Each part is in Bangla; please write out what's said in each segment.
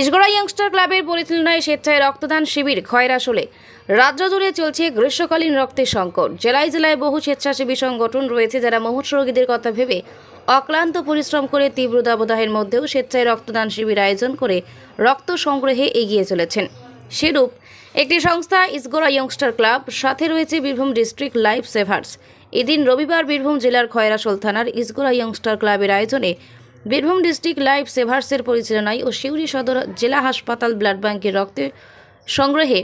ইসগড়া ইয়ংস্টার ক্লাবের পরিচালনায় স্বেচ্ছায় রক্তদান শিবির খয়রাসোলে রাজ্য জুড়ে চলছে গ্রীষ্মকালীন রক্তের সংকট। জেলায় জেলায় বহু স্বেচ্ছাসেবী সংগঠন রয়েছে যারা মুমূর্ষ রোগীদের কথা ভেবে অক্লান্ত পরিশ্রম করে তীব্র দাবদাহের মধ্যেও স্বেচ্ছায় রক্তদান শিবির আয়োজন করে রক্ত সংগ্রহে এগিয়ে চলেছেন। সেরূপ একটি সংস্থা ইসগোরা ইয়ংস্টার ক্লাব সাথে রয়েছে বীরভূম ডিস্ট্রিক্ট লাইফ সেভার্স এদিন রবিবার বীরভূম জেলার খয়রাসোল থানার ইসগোরা ইয়ংস্টার ক্লাবের আয়োজনে বীরভূম ডিস্ট্রিক্ট লাইফ সেভার্সের পরিচালনায় ও সিউড়ি সদর জেলা হাসপাতাল ব্লাড ব্যাংকের রক্তের সংগ্রহে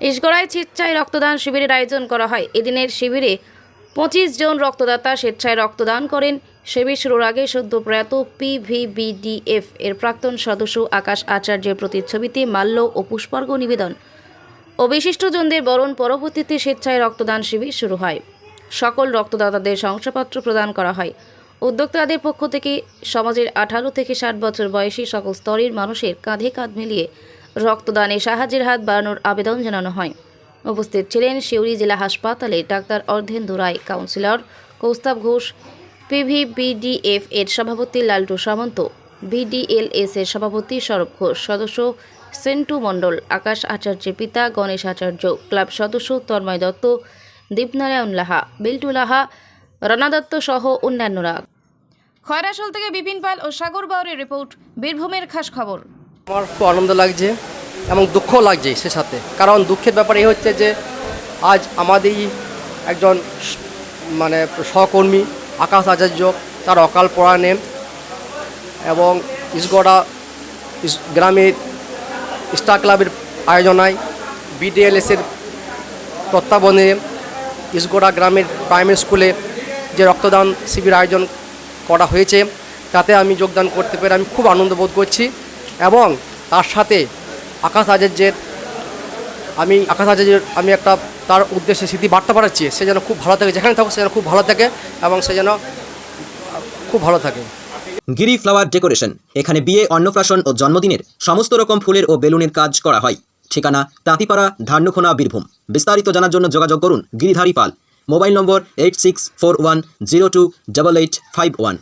ইসগড়ায় স্বেচ্ছায় রক্তদান শিবিরের আয়োজন করা হয়। এদিনের শিবিরে পঁচিশ জন রক্তদাতা স্বেচ্ছায় রক্তদান করেন। শিবির শুরুর আগে সদ্য প্রয়াত পিভিবিডিএফ এর প্রাক্তন সদস্য আকাশ আচার্যের প্রতিচ্ছবিতে মাল্য ও পুষ্পার্ঘ নিবেদন ও বিশিষ্টজনদের বরণ পরবর্তীতে স্বেচ্ছায় রক্তদান শিবির শুরু হয়। সকল রক্তদাতাদের শংসাপত্র প্রদান করা হয়। উদ্যোক্তাদের পক্ষ থেকে সমাজের আঠারো থেকে ষাট বছর বয়সী সকল স্তরের মানুষের কাঁধে কাঁধ মিলিয়ে রক্তদানে সাহায্যের হাত বাড়ানোর আবেদন জানানো হয়। উপস্থিত ছিলেন সিউড়ি জেলা হাসপাতালে ডাক্তার অর্ধেন্দু রায়, কাউন্সিলর কৌস্তাব ঘোষ পিভিবিডিএফ এর সভাপতি লালটু সামন্ত বিডিএলএস এর সভাপতি সৌরভ ঘোষ, সদস্য সেন্টু মণ্ডল, আকাশ আচার্যের পিতা গণেশ আচার্য, ক্লাব সদস্য তন্ময় দত্ত, দীপনারায়ণ লাহা, বিল্টু লাহা রানা দত্ত সহ অন্যান্যরা। খয়রাসোল থেকে বিপিন পাল ও সাগর বাউরের রিপোর্ট বীরভূমের খাস খবর। আমার খুব আনন্দ লাগছে এবং দুঃখও লাগছে সে সাথে। কারণ দুঃখের ব্যাপার এই হচ্ছে যে আজ আমাদেরই একজন মানে সহকর্মী আকাশ আচার্য তার অকাল পড়ানে এবং ইসগড়া গ্রামের স্টার ক্লাবের আয়োজনায় বিডিএলএসের তত্ত্বাবধানে ইসগোড়া গ্রামের প্রাইমারি স্কুলে যে রক্তদান শিবির আয়োজন করা হয়েছে, তাতে আমি যোগদান করতে পেরে আমি খুব আনন্দ বোধ করছি এবং তার সাথে আকাশ আচার্যের আমি আকাশ আচার্যের আমি একটা তার উদ্দেশ্যে স্মৃতি বার্তা পাঠাচ্ছি, সে যেন খুব ভালো থাকে, যেখানে থাকুক সে যেন খুব ভালো থাকে এবং সে যেন খুব ভালো থাকে। গিরি ফ্লাওয়ার ডেকোরেশন, এখানে বিয়ে, অন্নপ্রাশন ও জন্মদিনের সমস্ত রকম ফুলের ও বেলুনের কাজ করা হয়। ঠিকানা তাঁতিপাড়া ধান্যখোনা বীরভূম। বিস্তারিত জানার জন্য যোগাযোগ করুন Giridhari Pal. Mobile number eight six four one zero two double eight five one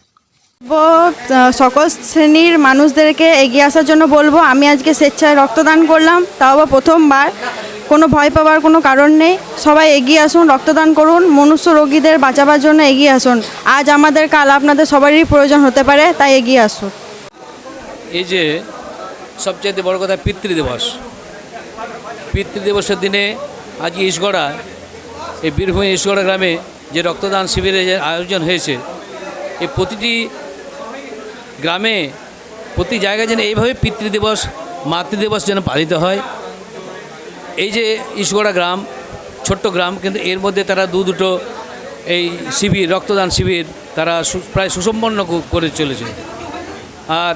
সকল শ্রেণির মানুষদেরকে এগিয়ে আসার জন্য বলব আমি আজকে স্বেচ্ছায় রক্তদান করলাম তাও বা প্রথমবার। কোনো ভয় পাওয়ার কোনো কারণ নেই সবাই এগিয়ে আসুন রক্তদান করুন মনুষ্য রোগীদের বাঁচাবার জন্য এগিয়ে আসুন। আজ আমাদের কাল আপনাদের সবারই প্রয়োজন হতে পারে তাই এগিয়ে আসুন। এই যে সবচেয়ে বড় কথা পিতৃদিবস। পিতৃদিবসের দিনে আজ ইসগড়া এই বীরভূম ইসগড়া গ্রামে যে রক্তদান শিবিরের যে আয়োজন হয়েছে, এই প্রতিটি গ্রামে প্রতি জায়গায় যেন এইভাবে পিতৃদিবস, মাতৃদিবস যেন পালিত হয়। এই যে ইসগড়া গ্রাম, ছোট্ট গ্রাম, কিন্তু এর মধ্যে তারা দু দুটো এই শিবির, রক্তদান শিবির তারা প্রায় সুসম্পন্ন করে চলেছে। আর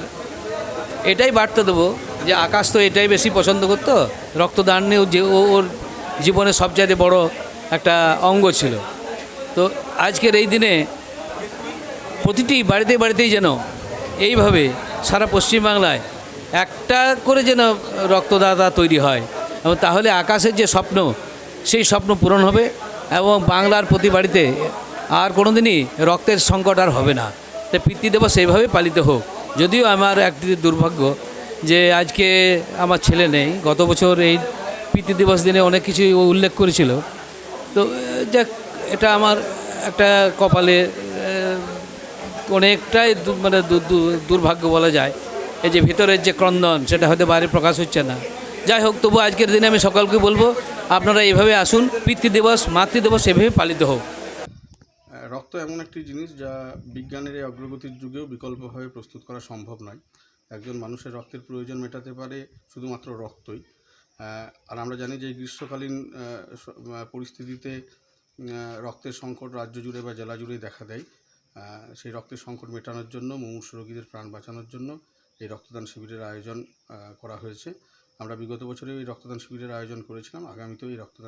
এটাই বার্তা দেবো যে আকাশ তো এটাই বেশি পছন্দ করতো, রক্তদান নিয়েও যে ওর জীবনে সবচাইতে বড় একটা অঙ্গ ছিল। তো আজকের এই দিনে প্রতিটি বাড়িতে বাড়িতেই যেন এইভাবে সারা পশ্চিমবাংলায় একটা করে যেন রক্তদাতা তৈরি হয় এবং তাহলে আকাশের যে স্বপ্ন, সেই স্বপ্ন পূরণ হবে এবং বাংলার প্রতি বাড়িতে আর কোনো দিনই রক্তের সংকট আর হবে না। তাই পিতৃদিবস সেইভাবে পালিত হোক। যদিও আমার একটি দুর্ভাগ্য যে আজকে আমার ছেলে নেই। গত বছর এই পিতৃদিবস দিনে অনেক কিছু উল্লেখ করেছিল। তো যাক, এটা আমার একটা কপালে অনেকটাই মানে দুর্ভাগ্য বলা যায়। এই যে ভিতরের যে ক্রন্দন, সেটা হয়তো বাইরে প্রকাশ হচ্ছে না। যাই হোক তবু আজকের দিনে আমি সকলকে বলব, আপনারা এইভাবে আসুন, পিতৃদিবস, মাতৃদিবস এভাবে পালিত হোক। রক্ত এমন একটি জিনিস যা বিজ্ঞানের এই অগ্রগতির যুগেও বিকল্পভাবে প্রস্তুত করা সম্ভব নয়। একজন মানুষের রক্তের প্রয়োজন মেটাতে পারে শুধুমাত্র রক্তই। আর আমরা জানি যে গ্রীষ্মকালীন পরিস্থিতিতে রক্তের সংকট রাজ্য জুড়ে বা জেলা জুড়ে দেখা দেয়। সেই রক্তের সংকট মেটানোর জন্য, মুমূর্ষ রোগীদের প্রাণ বাঁচানোর জন্য এই রক্তদান শিবিরের আয়োজন করা হয়েছে। আমরা বিগত বছরে এই রক্তদান শিবিরের আয়োজন করেছিলাম। আগামীতেও এই রক্তদান